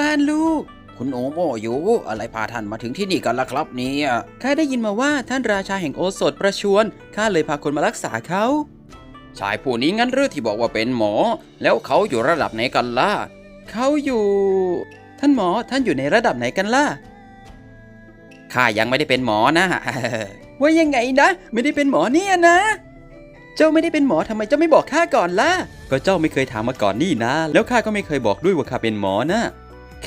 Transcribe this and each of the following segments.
บ้านลูก คุณโอโมอยู่อะไรพาท่านมาถึงที่นี่กันล่ะครับเนี่ยข้าได้ยินมาว่าท่านราชาแห่งโอสถประชวรข้าเลยพาคนมารักษาเขาชายผู้นี้งั้นหรือที่บอกว่าเป็นหมอ แล้วเขาอยู่ระดับไหนกันล่ะเขาอยู่ ท่านหมอท่านอยู่ในระดับไหนกันล่ะข้ายังไม่ได้เป็นหมอนะว่ายังไงนะ ไม่ได้เป็นหมอเนี่ยนะ เจ้าไม่ได้เป็นหมอทำไมเจ้าไม่บอกข้าก่อนล่ะ ก็เจ้าไม่เคยถามมาก่อนนี่นะ แล้วข้าก็ไม่เคยบอกด้วยว่าข้าเป็นหมอนะ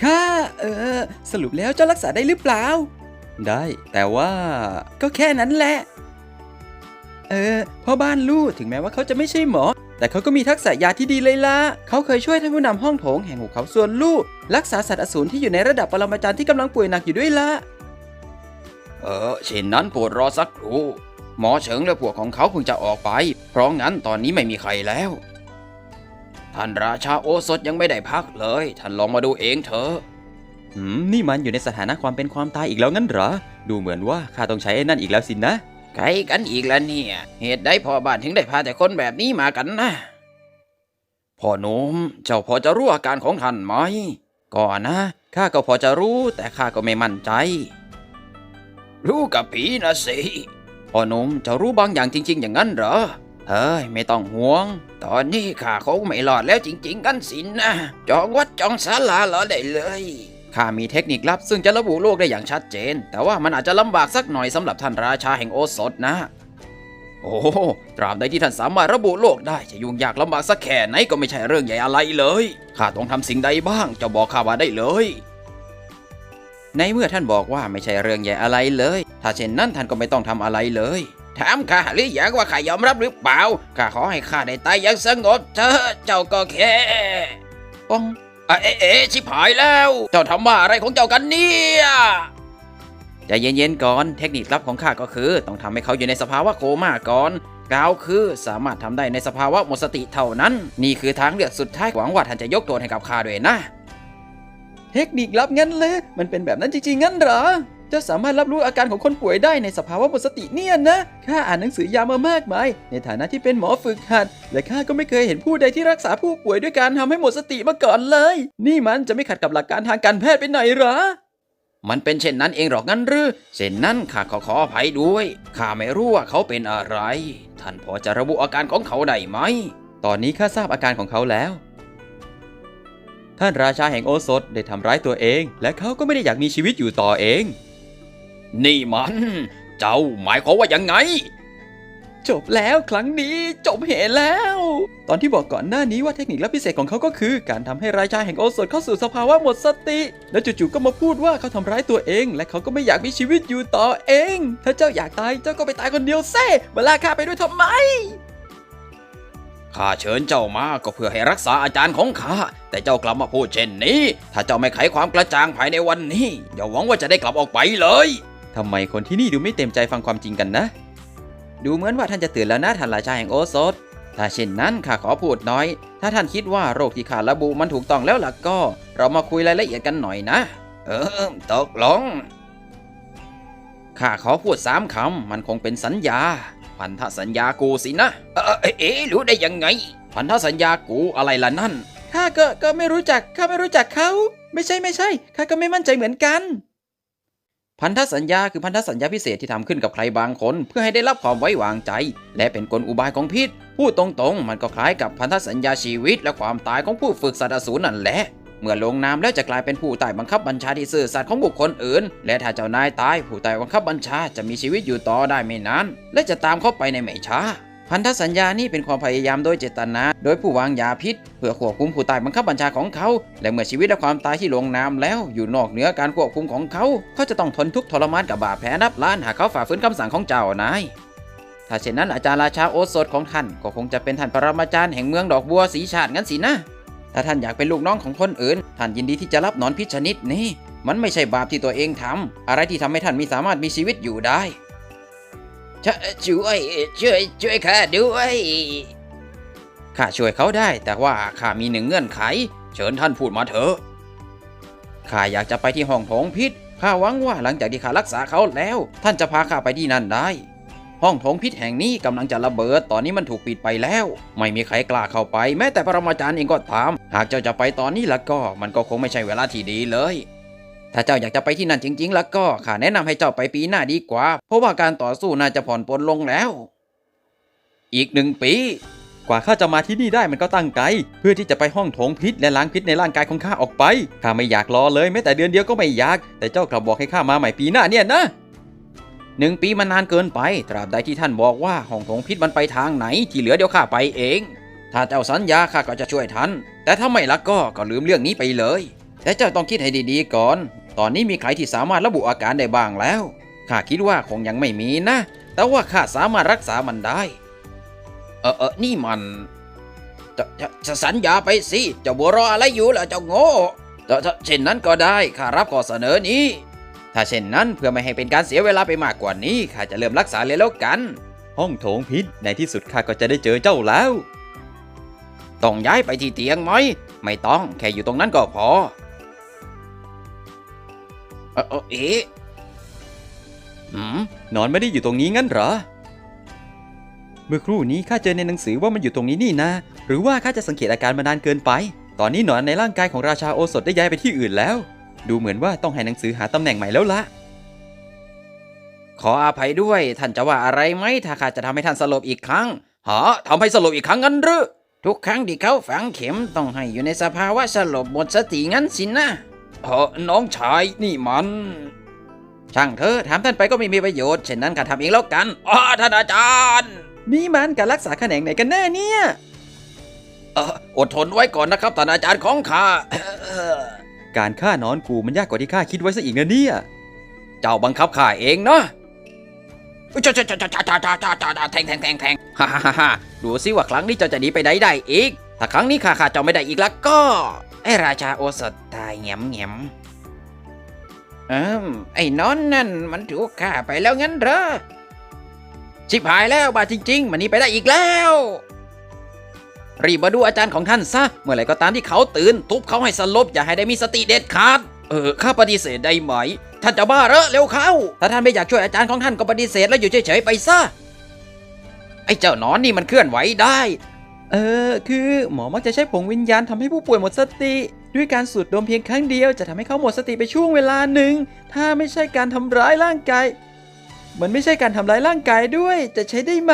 ข้าเออ สรุปแล้วเจ้ารักษาได้หรือเปล่า ได้ แต่ว่าก็แค่นั้นแหละ เออพ่อบ้านลู่ถึงแม้ว่าเขาจะไม่ใช่หมอ แต่เขาก็มีทักษะยาที่ดีเลยล่ะเขาเคยช่วยท่านผู้นำห้องโถงแห่งหุบเขาส่วนลู่รักษาสัตว์อสูรที่อยู่ในระดับปรมาจารย์ที่กำลังป่วยหนักอยู่ด้วยล่ะเออเช่นนั้นโปรดรอสักครู่หมอเฉิงและพวกของเขาเพิ่งจะออกไป เพราะงั้นตอนนี้ไม่มีใครแล้ว ท่านราชาโอสถยังไม่ได้พักเลย ท่านลองมาดูเองเถอะหืมนี่มันอยู่ในสถานะความเป็นความตายอีกแล้วงั้นเหรอ ดูเหมือนว่าข้าต้องใช้ไอ้นั่นอีกแล้วสินะใครกันอีกแล้วเนี่ย เหตุใดพ่อบ้านถึงได้พาแต่คนแบบนี้มากันนะพ่อหนุ่มเจ้าพอจะรู้อาการของท่านไหมก่อนนะข้าก็พอจะรู้แต่ข้าก็ไม่มั่นใจ รู้กับผีนะสิพ่อหนุ่มเจะรู้บางอย่างจริง ๆ อย่างนั้นเหรอ เฮ้ยไม่ต้องห่วง ตอนนี้ข้าคงไม่รอดแล้วจริง ๆ กันสินนะจองวัดจองศาลาหรอได้เลยข้ามีเทคนิคลับซึ่งจะระบุโลกได้อย่างชัดเจน แต่ว่ามันอาจจะลำบากสักหน่อยสำหรับท่านราชาแห่งโอสถนะ โอ้ตราบใดที่ท่านสามารถระบุโลกได้จะยุ่งยากลำบากสักแค่ไหนก็ไม่ใช่เรื่องใหญ่อะไรเลยข้าต้องทำสิ่งใดบ้างจะบอกข้ามาได้เลย ในเมื่อท่านบอกว่าไม่ใช่เรื่องใหญ่อะไรเลย ถ้าเช่นนั้นท่านก็ไม่ต้องทำอะไรเลย ถามข้าหรือยังว่าข้ายอมรับหรือเปล่าข้าขอให้ข้าได้ตายอย่างสงบเถอะเจ้าก็แค่ป้องเอ๊ะเอ๊ะชิบหายแล้ว เจ้าทำว่าอะไรของเจ้ากันเนี่ยใจเย็นๆก่อนเทคนิคลับของข้าก็คือ ต้องทำให้เขาอยู่ในสภาวะโคม่าก่อนกล่าวคือสามารถทำได้ในสภาวะหมดสติเท่านั้น นี่คือทางเลือกสุดท้ายหวังว่าท่านจะยกโทษให้กับข้าด้วยนะ เทคนิคลับงั้นเลย มันเป็นแบบนั้นจริงๆงั้นเหรอเจ้าสามารถรับรู้อาการของคนป่วยได้ในสภาวะหมดสติเนี่ยนะ ข้าอ่านหนังสือยามามากมาย ในฐานะที่เป็นหมอฝึกหัด และข้าก็ไม่เคยเห็นผู้ใดที่รักษาผู้ป่วยด้วยการทำให้หมดสติมาก่อนเลย นี่มันจะไม่ขัดกับหลักการทางการแพทย์ไปไหนหรอ มันเป็นเช่นนั้นเองหรอกงั้นหรือเช่นนั้นข้าขอขออภัยด้วย ข้าไม่รู้ว่าเขาเป็นอะไร ท่านพอจะระบุอาการของเขาได้ไหม ตอนนี้ข้าทราบอาการของเขาแล้วท่านราชาแห่งโอสถได้ทำร้ายตัวเอง และเขาก็ไม่ได้อยากมีชีวิตอยู่ต่อเอง นี่มัน เจ้าหมายความว่ายังไง จบแล้วครั้งนี้จบเหตุแล้ว ตอนที่บอกก่อนหน้านี้ว่าเทคนิคลับพิเศษของเขาก็คือ การทำให้ราชาแห่งโอสถเข้าสู่สภาวะหมดสติ แล้วจู่ๆก็มาพูดว่าเขาทำร้ายตัวเอง และเขาก็ไม่อยากมีชีวิตอยู่ต่อเอง ถ้าเจ้าอยากตายเจ้าก็ไปตายคนเดียวเซ่มาลากข้าไปด้วยทำไมข้าเชิญเจ้ามาก็เพื่อให้รักษาอาจารย์ของข้าแต่เจ้ากลับมาพูดเช่นนี้ ถ้าเจ้าไม่ไขความกระจ่างภายในวันนี้อย่าหวังว่าจะได้กลับออกไปเลย ทำไมคนที่นี่ดูไม่เต็มใจฟังความจริงกันนะ ดูเหมือนว่าท่านจะตื่นแล้วนะท่านราชาแห่งโอสถถ้าเช่นนั้นข้าขอพูดน้อย ถ้าท่านคิดว่าโรคที่ข้าระบุมันถูกต้องแล้วล่ะก็ เรามาคุยรายละเอียดกันหน่อยนะ เออตกลงข้าขอพูดสามคำมันคงเป็นสัญญา พันธสัญญากูสินะ เออเอ๊รู้ได้ยังไง พันธสัญญากูอะไรล่ะนั่นข้าก็ก็ไม่รู้จักข้าไม่รู้จักเขา ไม่ใช่ไม่ใช่ข้าก็ไม่มั่นใจเหมือนกัน พันธสัญญาคือพันธสัญญาพิเศษที่ทำขึ้นกับใครบางคน เพื่อให้ได้รับความไว้วางใจ และเป็นกลอุบายของพิษพูดตรงๆ มันก็คล้ายกับพันธสัญญาชีวิต และความตายของผู้ฝึกสัตว์อสูรนั่นแหละเมื่อลงนามแล้วจะกลายเป็นผู้ใต้บังคับบัญชาที่ซื่อสัตย์ของบุคคลอื่น และถ้าเจ้านายตายผู้ใต้บังคับบัญชาจะมีชีวิตอยู่ต่อได้ไม่นานและจะตามเข้าไปในไม่ช้า พันธสัญญานี้เป็นความพยายามโดยเจตนา โดยผู้วางยาพิษ เพื่อควบคุมผู้ใต้บังคับบัญชาของเขา และเมื่อชีวิตและความตายที่ลงนามแล้ว อยู่นอกเหนือการควบคุมของเขา เขาจะต้องทนทุกข์ทรมานกับบาดแผลนับล้านหากเขาฝ่าฝืนคำสั่งของเจ้านายถ้าเช่นนั้นอาจารย์ราชาโอสถของท่านก็คงจะเป็นท่านปรมาจารย์แห่งเมืองดอกบัวสีชาติงั้นสินะถ้าท่านอยากเป็นลูกน้องของคนอื่น ท่านยินดีที่จะรับหนอนพิชนิดนี้ มันไม่ใช่บาปที่ตัวเองทำอะไรที่ทำให้ท่านมีสามารถมีชีวิตอยู่ได้ ช่วยช่วยช่วยข้าด้วยข้าช่วยเขาได้ แต่ว่าข้ามีหนึ่งเงื่อนไข เชิญท่านพูดมาเถอะข้าอยากจะไปที่ห้องโถงพิษข้าหวังว่าหลังจากที่ข้ารักษาเขาแล้ว ท่านจะพาข้าไปที่นั่นได้ ห้องโถงพิษแห่งนี้กำลังจะระเบิด ตอนนี้มันถูกปิดไปแล้ว ไม่มีใครกล้าเข้าไป แม้แต่ปรมาจารย์เองก็ถาม หากเจ้าจะไปตอนนี้แล้วก็มันก็คงไม่ใช่เวลาที่ดีเลย ถ้าเจ้าอยากจะไปที่นั่นจริง ๆ แล้วก็ข้าแนะนำให้เจ้าไปปีหน้าดีกว่า เพราะว่าการต่อสู้น่าจะผ่อนปลนลงแล้ว อีกหนึ่งปี กว่าข้าจะมาที่นี่ได้มันก็ตั้งไกล เพื่อที่จะไปห้องโถงพิษและล้างพิษในร่างกายของข้าออกไปข้าไม่อยากรอเลยแม้แต่เดือนเดียวก็ไม่อยาก แต่เจ้ากลับบอกให้ข้ามาใหม่ปีหน้าเนี่ยนะหนึ่งปีมันนานเกินไป ตราบใดที่ท่านบอกว่าห้องโถงพิษมันไปทางไหน ที่เหลือเดี๋ยวข้าไปเอง ถ้าเจ้าสัญญาข้าก็จะช่วยท่านแต่ถ้าไม่ละก็ก็ลืมเรื่องนี้ไปเลย แต่เจ้าต้องคิดให้ดีๆก่อน ตอนนี้มีใครที่สามารถระบุอาการได้บ้างแล้ว ข้าคิดว่าคงยังไม่มีนะ แต่ว่าข้าสามารถรักษามันได้ เออเออนี่มันจะจะจะสัญญาไปสิจ้าบัวรออะไรอยู่ล่ะเจ้าโง่ถ้าถ้าเช่นนั้นก็ได้ ข้ารับข้อเสนอนี้ ถ้าเช่นนั้นเพื่อไม่ให้เป็นการเสียเวลาไปมากกว่านี้ ข้าจะเริ่มรักษาเลยแล้วกัน ห้องโถงพิษในที่สุดข้าก็จะได้เจอเจ้าแล้ว ต้องย้ายไปที่เตียงไหม ไม่ต้อง แค่อยู่ตรงนั้นก็พอ เออเออเอ๊ะหืมนอนไม่ได้อยู่ตรงนี้งั้นเหรอ เมื่อครู่นี้ข้าเจอในหนังสือว่ามันอยู่ตรงนี้นี่นะ หรือว่าข้าจะสังเกตอาการมานานเกินไป ตอนนี้หนอนในร่างกายของราชาโอสถได้ย้ายไปที่อื่นแล้ว ดูเหมือนว่าต้องให้หนังสือหาตำแหน่งใหม่แล้วละขออภัยด้วย ท่านจะว่าอะไรไหมถ้าข้าจะทำให้ท่านสลบอีกครั้งฮะทำให้สลบอีกครั้งงั้นหรือทุกครั้งที่เขาฝังเข็มต้องให้อยู่ในสภาวะสลบหมดสติงั้นสินะ เออน้องชายนี่มัน ช่างเธอะถามท่านไปก็ไม่มีประโยชน์เช่นนั้นข้าทำเองแล้วกันอ๋อท่านอาจารย์ นี่มันการรักษาแขนงไหนกันแน่เนี่ยเอออดทนไว้ก่อนนะครับท่านอาจารย์ของข้าการฆ่าหนอนกูมันยากกว่าที่ข้าคิดไว้ซะอีกนะเนี่ย เจ้าบังคับข้าเองเนาะจ้าจ้าจ้าจ้าจ้าจ้าจ้าจ้าจ้าแทงแทงแทงแทงฮ่าฮ่าฮ่าดูสิว่าครั้งนี้เจ้าจะหนีไปไหนได้อีก ถ้าครั้งนี้ข้าข้าเจ้าไม่ได้อีกแล้วก็ ไอราชาโอสถตายแงมแงมเอิมไอ้นอนนั่นมันถูกฆ่าไปแล้วงั้นเหรอ ชิบหายแล้วบาจริง ๆ มันนี้ไปได้อีกแล้ว รีบมาดูอาจารย์ของท่านซะ เมื่อไหร่ก็ตามที่เขาตื่น ทุบเขาให้สลบ อย่าให้ได้มีสติเด็ดขาด เออ ข้าปฏิเสธได้ไหม ท่านจะบ้าเหรอเร็วเข้า ถ้าท่านไม่อยากช่วยอาจารย์ของท่านก็ปฏิเสธแล้วอยู่เฉยๆไปซะ ไอ้เจ้าหนอนนี่มันเคลื่อนไหวได้ เออ คือหมอมักจะใช้ผงวิญญาณทำให้ผู้ป่วยหมดสติ ด้วยการสูดดมเพียงครั้งเดียวจะทำให้เขาหมดสติไปช่วงเวลาหนึ่ง ถ้าไม่ใช่การทำร้ายร่างกาย มันไม่ใช่การทำร้ายร่างกายด้วย จะใช้ได้ไหม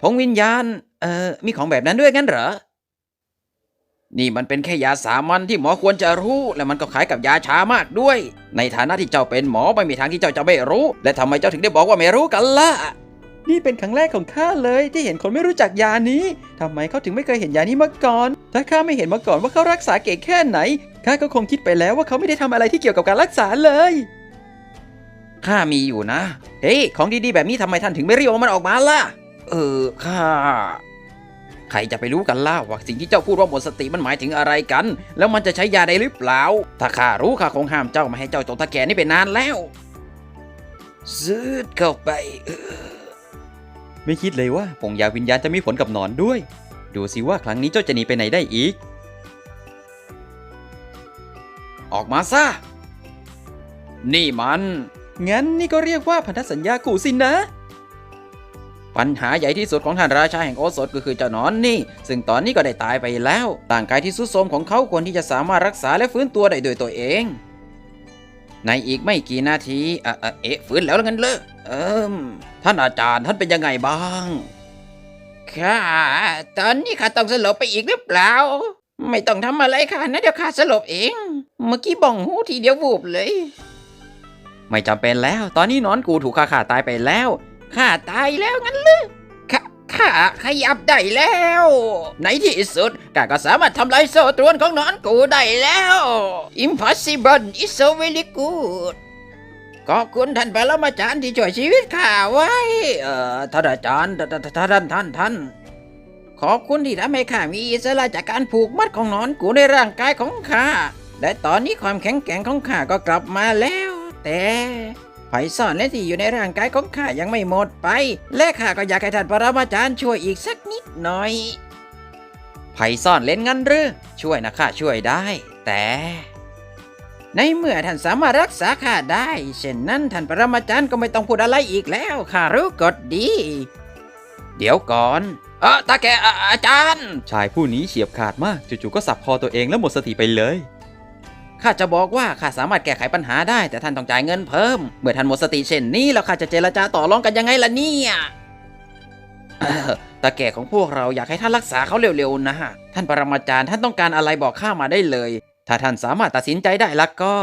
ผงวิญญาณ เอ่อ มีของแบบนั้นด้วยงั้นเหรอ นี่มันเป็นแค่ยาสามัญที่หมอควรจะรู้ และมันก็ขายกับยาชามากด้วย ในฐานะที่เจ้าเป็นหมอไม่มีทางที่เจ้าจะไม่รู้ และทำไมเจ้าถึงได้บอกว่าไม่รู้กันล่ะ นี่เป็นครั้งแรกของข้าเลยที่เห็นคนไม่รู้จักยานี้ทำไมเขาถึงไม่เคยเห็นยานี้มาก่อน ถ้าข้าไม่เห็นมาก่อนว่าเขารักษาเก่งแค่ไหน ข้าก็คงคิดไปแล้วว่าเขาไม่ได้ทำอะไรที่เกี่ยวกับการรักษาเลย ข้ามีอยู่นะ เฮ้ย ของดีๆแบบนี้ทำไมท่านถึงไม่รีบเอามันออกมาล่ะ เออ ข้า ใครจะไปรู้กันล่ะว่าสิ่งที่เจ้าพูดว่าหมดสติมันหมายถึงอะไรกัน แล้วมันจะใช้ยาได้หรือเปล่า ถ้าข้ารู้ข้าคงห้ามเจ้าไม่ให้เจ้าตกตะแกรงนี่เป็นนานแล้วซึดเข้าไปเออ ไม่คิดเลยว่าผงยาวิญญาณจะมีผลกับหนอนด้วย ดูสิว่าครั้งนี้เจ้าจะหนีไปไหนได้อีก ออกมาซะ นี่มัน งั้นนี่ก็เรียกว่าพันธสัญญากูสินนะ ปัญหาใหญ่ที่สุดของท่านราชาแห่งโอสถก็คือเจ้านอนนี่ ซึ่งตอนนี้ก็ได้ตายไปแล้วร่างกายที่สุดโทรมของเขาควรที่จะสามารถรักษาและฟื้นตัวได้โดยตัวเอง ในอีกไม่กี่นาทีอะอะเอ๊ะฟื้นแล้วงั้นเลยเอิมท่านอาจารย์ท่านเป็นยังไงบ้างข้าตอนนี้ข้าต้องสลบไปอีกหรือเปล่า ไม่ต้องทำอะไรค่ะนะเดี๋ยวข้าสลบเอง เมื่อกี้บ้องหูทีเดียววูบเลย ไม่จำเป็นแล้ว ตอนนี้นอนกูถูกข้าขาตายไปแล้วข้าตายแล้วงั้นเลย ข้าข้าขยับได้แล้ว ในที่สุดข้าก็สามารถทำลายโซ่ตรวนของนอนกูได้แล้ว Impossible is so very good ขอบคุณท่านปรมาจารย์ที่ช่วยชีวิตข้าไว้ เอ่อท่านอาจารย์ท่านท่านท่านท่านขอบคุณที่ทำให้ข้ามีอิสระจากการผูกมัดของนอนกูในร่างกายของข้าและตอนนี้ความแข็งแกร่งของข้าก็กลับมาแล้ว แต่ ไฟซ่อนและที่อยู่ในร่างกายของข้ายังไม่หมดไป และข้าก็อยากให้ท่านปรมาจารย์ช่วยอีกสักนิดหน่อย ไผ่ซ่อนเล่นงั้นหรือช่วยนะข้าช่วยได้ แต่ ในเมื่อท่านสามารถรักษาข้าได้เช่นนั้นท่านปรมาจารย์ก็ไม่ต้องพูดอะไรอีกแล้วข้ารู้กฎดี เดี๋ยวก่อนเออตาแกอาจารย์ ชายผู้นี้เฉียบขาดมากจู่ๆก็สับคอตัวเองแล้วหมดสติไปเลย ข้าจะบอกว่าข้าสามารถแก้ไขปัญหาได้ แต่ท่านต้องจ่ายเงินเพิ่ม เมื่อท่านหมดสติเช่นนี้แล้วข้าจะเจรจาต่อรองกันยังไงล่ะเนี่ยตาแก่ของพวกเราอยากให้ท่านรักษาเขาเร็วๆนะ ท่านปรมาจารย์ท่านต้องการอะไรบอกข้ามาได้เลย ถ้าท่านสามารถตัดสินใจได้ล้วก็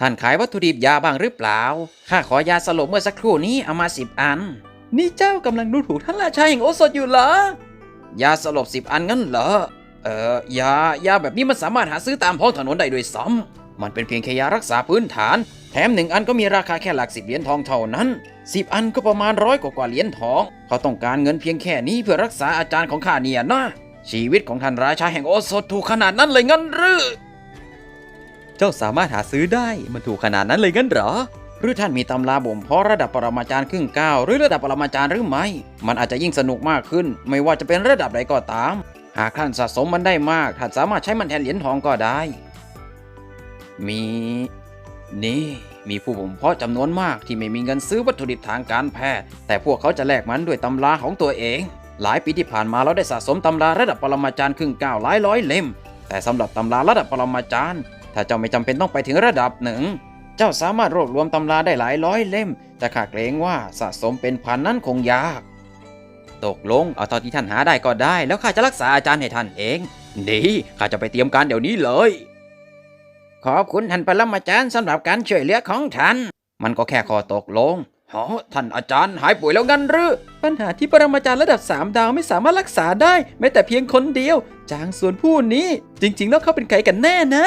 ท่านขายวัตถุดิบยาบ้างหรือเปล่า ข้าขอยาสลบเมื่อสักครู่นี้เอามาสิบอัน นี่เจ้ากำลังดูถูกท่านราชาแห่งโอสถอยู่เหรอ ยาสลบสิบอันงั้นเหรอ เออยายาแบบนี้มันสามารถหาซื้อตามท้องถนนได้ด้วยซ้ำมันเป็นเพียงแค่ยารักษาพื้นฐาน แถมหนึ่งอันก็มีราคาแค่หลักสิบเหรียญทองเท่านั้นสิบอันก็ประมาณร้อยกว่ากว่าเหรียญทอง เขาต้องการเงินเพียงแค่นี้เพื่อรักษาอาจารย์ของข้าเนี่ยนะชีวิตของท่านราชาแห่งโอสถถูกขนาดนั้นเลยงั้นหรือ เจ้าสามารถหาซื้อได้มันถูกขนาดนั้นเลยงั้นเหรอ หรือท่านมีตำราบ่มเพาะระดับปรมาจารย์ครึ่งก้าวหรือระดับปรมาจารย์หรือไม่ มันอาจจะยิ่งสนุกมากขึ้น ไม่ว่าจะเป็นระดับใดก็ตาม หากท่านสะสมมันได้มาก ท่านสามารถใช้มันแทนเหรียญทองก็ได้ มี นี่ มีผู้บ่มเพาะจำนวนมากที่ไม่มีเงินซื้อวัตถุดิบทางการแพทย์ แต่พวกเขาจะแลกมันด้วยตำราของตัวเอง หลายปีที่ผ่านมาเราได้สะสมตำราระดับปรมาจารย์ครึ่งก้าวหลายร้อยเล่ม แต่สำหรับตำราระดับปรมาจารย์ ถ้าเจ้าไม่จำเป็นต้องไปถึงระดับหนึ่งเจ้าสามารถรวบรวมตำราได้หลายร้อยเล่ม แต่ข้าเกรงว่าสะสมเป็นพันนั้นคงยาก ตกลง เอาเท่าที่ท่านหาได้ก็ได้ แล้วข้าจะรักษาอาจารย์ให้ท่านเอง ดีข้าจะไปเตรียมการเดี๋ยวนี้เลย ขอบคุณท่านปรมาจารย์สำหรับการช่วยเหลือของท่าน มันก็แค่ข้อตกลงฮะท่านอาจารย์หายป่วยแล้วงั้นหรือ ปัญหาที่ปรมาจารย์ระดับ 3 ดาวไม่สามารถรักษาได้แม้แต่เพียงคนเดียว จางส่วนผู้นี้ จริง ๆ แล้วเขาเป็นใครกันแน่นะ